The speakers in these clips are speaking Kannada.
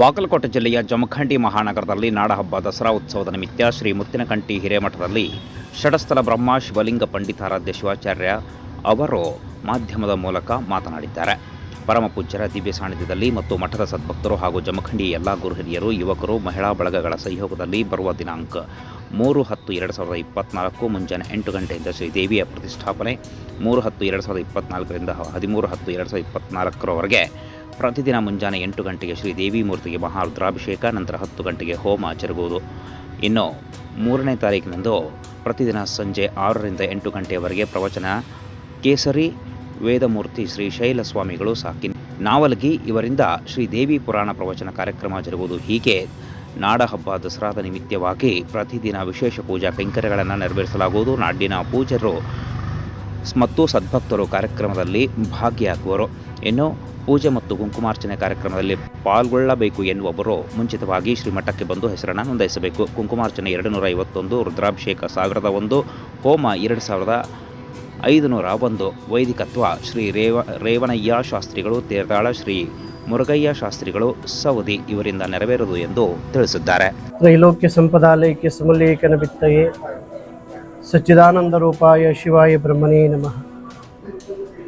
ಬಾಗಲಕೋಟೆ ಜಿಲ್ಲೆಯ ಜಮಖಂಡಿ ಮಹಾನಗರದಲ್ಲಿ ನಾಡಹಬ್ಬ ದಸರಾ ಉತ್ಸವದ ನಿಮಿತ್ತ ಶ್ರೀ ಮುತ್ತಿನಕಂಟಿ ಹಿರೇಮಠದಲ್ಲಿ ಷಡಸ್ಥಲ ಬ್ರಹ್ಮ ಶಿವಲಿಂಗ ಪಂಡಿತಾರಾಧ್ಯ ಶಿವಾಚಾರ್ಯ ಅವರು ಮಾಧ್ಯಮದ ಮೂಲಕ ಮಾತನಾಡಿದ್ದಾರೆ. ಪರಮಪೂಜ್ಯರ ದಿವ್ಯ ಸಾನ್ನಿಧ್ಯದಲ್ಲಿ ಮತ್ತು ಮಠದ ಸದ್ಭಕ್ತರು ಹಾಗೂ ಜಮಖಂಡಿಯ ಎಲ್ಲ ಗುರುಹಿರಿಯರು ಯುವಕರು, ಮಹಿಳಾ ಬಳಗಗಳ ಸಹಯೋಗದಲ್ಲಿ ಬರುವ ದಿನಾಂಕ ಮೂರು ಹತ್ತು ಎರಡು ಸಾವಿರದ ಇಪ್ಪತ್ನಾಲ್ಕು ಮುಂಜಾನೆ ಎಂಟು ಗಂಟೆಯಿಂದ ಶ್ರೀದೇವಿಯ ಪ್ರತಿಷ್ಠಾಪನೆ, ಮೂರು ಹತ್ತು ಎರಡು ಸಾವಿರದ ಇಪ್ಪತ್ನಾಲ್ಕರಿಂದ ಹದಿಮೂರು ಹತ್ತು ಎರಡು ಸಾವಿರದ ಇಪ್ಪತ್ನಾಲ್ಕರವರೆಗೆ ಪ್ರತಿದಿನ ಮುಂಜಾನೆ ಎಂಟು ಗಂಟೆಗೆ ಶ್ರೀ ದೇವಿ ಮೂರ್ತಿಗೆ ಮಹಾರುದ್ರಾಭಿಷೇಕ, ನಂತರ ಹತ್ತು ಗಂಟೆಗೆ ಹೋಮ ಜರುಗುವುದು. ಇನ್ನು ಮೂರನೇ ತಾರೀಕಿನಂದು ಪ್ರತಿದಿನ ಸಂಜೆ ಆರರಿಂದ ಎಂಟು ಗಂಟೆಯವರೆಗೆ ಪ್ರವಚನ. ಕೇಸರಿ, ವೇದಮೂರ್ತಿ ಶ್ರೀ ಶೈಲ ಸ್ವಾಮಿಗಳು ಸಾಕಿ. ನಾವಲಗಿ ಇವರಿಂದ ಶ್ರೀ ದೇವಿ ಪುರಾಣ ಪ್ರವಚನ ಕಾರ್ಯಕ್ರಮ ಜರುಗುವುದು ಹೀಗೆ. ನಾಡಹಬ್ಬ ದಸರಾದ ನಿಮಿತ್ತವಾಗಿ ಪ್ರತಿದಿನ ವಿಶೇಷ ಪೂಜಾ ಕೈಂಕರ್ಯಗಳನ್ನು ನೆರವೇರಿಸಲಾಗುವುದು. ನಾಡಿನ ಪೂಜರು ಮತ್ತು ಸದ್ಭಕ್ತರು ಕಾರ್ಯಕ್ರಮದಲ್ಲಿ ಭಾಗಿಯಾಗುವರು. ಇನ್ನು ಪೂಜೆ ಮತ್ತು ಕುಂಕುಮಾರ್ಚನೆ ಕಾರ್ಯಕ್ರಮದಲ್ಲಿ ಪಾಲ್ಗೊಳ್ಳಬೇಕು ಎನ್ನುವವರು ಮುಂಚಿತವಾಗಿ ಶ್ರೀಮಠಕ್ಕೆ ಬಂದು ಹೆಸರನ್ನು ನೋಂದಾಯಿಸಬೇಕು. ಕುಂಕುಮಾರ್ಚನೆ ಎರಡು ನೂರ ಐವತ್ತೊಂದು ರುದ್ರಾಭಿಷೇಕ ಸಾವಿರದ ಒಂದು, ಹೋಮ ಎರಡು ಸಾವಿರದ ಐದುನೂರ ಒಂದು ವೈದಿಕತ್ವ ಶ್ರೀ ರೇವ ರೇವಣಯ್ಯ ಶಾಸ್ತ್ರಿಗಳು, ತೇರ್ದಾಳ ಶ್ರೀ ಮುರುಗಯ್ಯ ಶಾಸ್ತ್ರಿಗಳು ಸೌದಿ ಇವರಿಂದ ನೆರವೇರದು ಎಂದು ತಿಳಿಸಿದ್ದಾರೆ. ತ್ರೈಲೋಕ್ಯ ಸಂಪದಾಲಯಕ್ಕೆ ಸಮಲೇಖನ ಬಿತ್ತಯೇ ಸಚ್ಚಿದಾನಂದ ರೂಪಾಯ ಶಿವಾಯ ಬ್ರಹ್ಮನೇ ನಮಃ.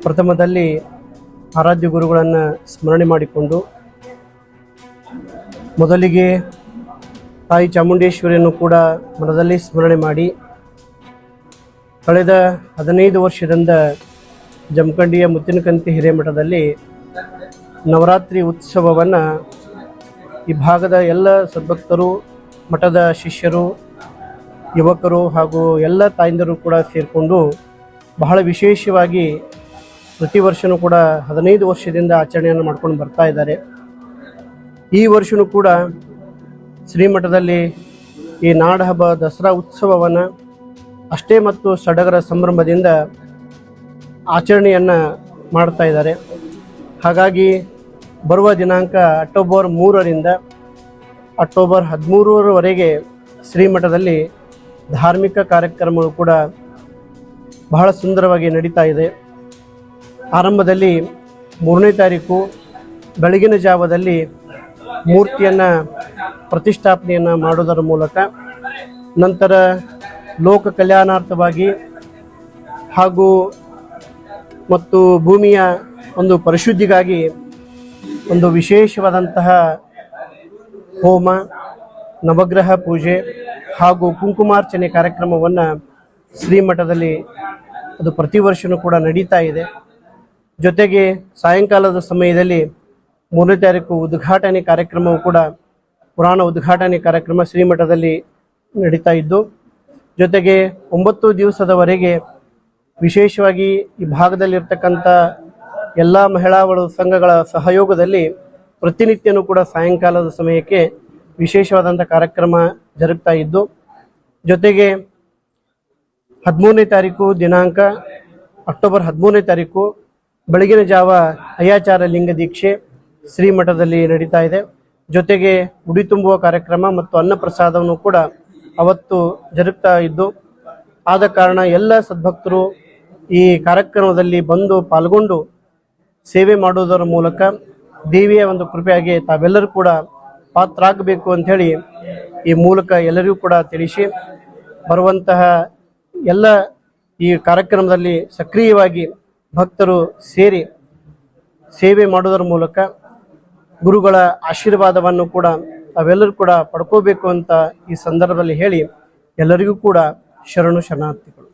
ಪ್ರಥಮದಲ್ಲಿ ಆರಾಧ್ಯ ಗುರುಗಳನ್ನು ಸ್ಮರಣೆ ಮಾಡಿಕೊಂಡು ಮೊದಲಿಗೆ ತಾಯಿ ಚಾಮುಂಡೇಶ್ವರಿಯನ್ನು ಕೂಡ ಮನದಲ್ಲಿ ಸ್ಮರಣೆ ಮಾಡಿ ಕಳೆದ ಹದಿನೈದು ವರ್ಷದಿಂದ ಜಮಖಂಡಿಯ ಮುತ್ತಿನಕಂತಿ ಹಿರೇಮಠದಲ್ಲಿ ನವರಾತ್ರಿ ಉತ್ಸವವನ್ನು ಈ ಭಾಗದ ಎಲ್ಲ ಸದ್ಭಕ್ತರು, ಮಠದ ಶಿಷ್ಯರು ಯುವಕರು ಹಾಗೂ ಎಲ್ಲ ತಾಯಂದಿರು ಕೂಡ ಸೇರಿಕೊಂಡು ಬಹಳ ವಿಶೇಷವಾಗಿ ಪ್ರತಿ ವರ್ಷವೂ ಕೂಡ ಹದಿನೈದು ವರ್ಷದಿಂದ ಆಚರಣೆಯನ್ನು ಮಾಡ್ಕೊಂಡು ಬರ್ತಾ ಇದ್ದಾರೆ. ಈ ವರ್ಷವೂ ಕೂಡ ಶ್ರೀಮಠದಲ್ಲಿ ಈ ನಾಡಹಬ್ಬ ದಸರಾ ಉತ್ಸವವನ್ನು ಅಷ್ಟೇ ಮತ್ತು ಸಡಗರ ಸಂಭ್ರಮದಿಂದ ಆಚರಣೆಯನ್ನು ಮಾಡ್ತಾ ಇದ್ದಾರೆ. ಹಾಗಾಗಿ ಬರುವ ದಿನಾಂಕ ಅಕ್ಟೋಬರ್ ಮೂರರಿಂದ ಅಕ್ಟೋಬರ್ ಹದಿಮೂರರವರೆಗೆ ಶ್ರೀಮಠದಲ್ಲಿ ಧಾರ್ಮಿಕ ಕಾರ್ಯಕ್ರಮಗಳು ಕೂಡ ಬಹಳ ಸುಂದರವಾಗಿ ನಡೀತಾ ಇದೆ. ಆರಂಭದಲ್ಲಿ ಮೂರನೇ ತಾರೀಕು ಬೆಳಗಿನ ಜಾವದಲ್ಲಿ ಮೂರ್ತಿಯನ್ನು ಪ್ರತಿಷ್ಠಾಪನೆಯನ್ನು ಮಾಡೋದರ ಮೂಲಕ ನಂತರ ಲೋಕ ಕಲ್ಯಾಣಾರ್ಥವಾಗಿ ಹಾಗೂ ಮತ್ತು ಭೂಮಿಯ ಒಂದು ಪರಿಶುದ್ಧಿಗಾಗಿ ಒಂದು ವಿಶೇಷವಾದಂತಹ ಹೋಮ, ನವಗ್ರಹ ಪೂಜೆ ಹಾಗೂ ಕುಂಕುಮಾರ್ಚನೆ ಕಾರ್ಯಕ್ರಮವನ್ನು ಶ್ರೀಮಠದಲ್ಲಿ ಅದು ಪ್ರತಿ ವರ್ಷವೂ ಕೂಡ ನಡೀತಾ ಇದೆ. ಜೊತೆಗೆ ಸಾಯಂಕಾಲದ ಸಮಯದಲ್ಲಿ ಮೂರನೇ ತಾರೀಕು ಉದ್ಘಾಟನೆ ಕಾರ್ಯಕ್ರಮವು ಕೂಡ ಪುರಾಣ ಉದ್ಘಾಟನೆ ಕಾರ್ಯಕ್ರಮ ಶ್ರೀಮಠದಲ್ಲಿ ನಡೀತಾ ಇದ್ದು, ಜೊತೆಗೆ ಒಂಬತ್ತು ದಿವಸದವರೆಗೆ ವಿಶೇಷವಾಗಿ ಈ ಭಾಗದಲ್ಲಿರ್ತಕ್ಕಂಥ ಎಲ್ಲ ಮಹಿಳಾ ಸಂಘಗಳ ಸಹಯೋಗದಲ್ಲಿ ಪ್ರತಿನಿತ್ಯನೂ ಕೂಡ ಸಾಯಂಕಾಲದ ಸಮಯಕ್ಕೆ ವಿಶೇಷವಾದಂಥ ಕಾರ್ಯಕ್ರಮ ಜರುಗ್ತಾ ಇದ್ದು, ಜೊತೆಗೆ ಹದಿಮೂರನೇ ತಾರೀಕು ದಿನಾಂಕ, ಅಕ್ಟೋಬರ್ ಹದಿಮೂರನೇ ತಾರೀಕು ಬೆಳಗಿನ ಜಾವ ಅಯ್ಯಾಚಾರ ಲಿಂಗ ದೀಕ್ಷೆ ಶ್ರೀಮಠದಲ್ಲಿ ನಡೀತಾ ಇದೆ. ಜೊತೆಗೆ ಉಡಿ ತುಂಬುವ ಕಾರ್ಯಕ್ರಮ ಮತ್ತು ಅನ್ನಪ್ರಸಾದವನ್ನು ಕೂಡ ಅವತ್ತು ಜರುಗ್ತಾ ಇದ್ದು, ಆದ ಕಾರಣ ಎಲ್ಲ ಸದ್ಭಕ್ತರು ಈ ಕಾರ್ಯಕ್ರಮದಲ್ಲಿ ಬಂದು ಪಾಲ್ಗೊಂಡು ಸೇವೆ ಮಾಡುವುದರ ಮೂಲಕ ದೇವಿಯ ಒಂದು ಕೃಪೆಯಾಗಿ ತಾವೆಲ್ಲರೂ ಕೂಡ ಪಾತ್ರರಾಗಬೇಕು ಅಂಥೇಳಿ ಈ ಮೂಲಕ ಎಲ್ಲರಿಗೂ ಕೂಡ ತಿಳಿಸಿ ಬರುವಂತಹ ಎಲ್ಲ ಈ ಕಾರ್ಯಕ್ರಮದಲ್ಲಿ ಸಕ್ರಿಯವಾಗಿ ಭಕ್ತರು ಸೇರಿ ಸೇವೆ ಮಾಡುವುದರ ಮೂಲಕ ಗುರುಗಳ ಆಶೀರ್ವಾದವನ್ನು ಕೂಡ ಅವೆಲ್ಲರೂ ಕೂಡ ಪಡ್ಕೋಬೇಕು ಅಂತ ಈ ಸಂದರ್ಭದಲ್ಲಿ ಹೇಳಿ ಎಲ್ಲರಿಗೂ ಕೂಡ ಶರಣು ಶರಣಾರ್ಥಿಗಳು.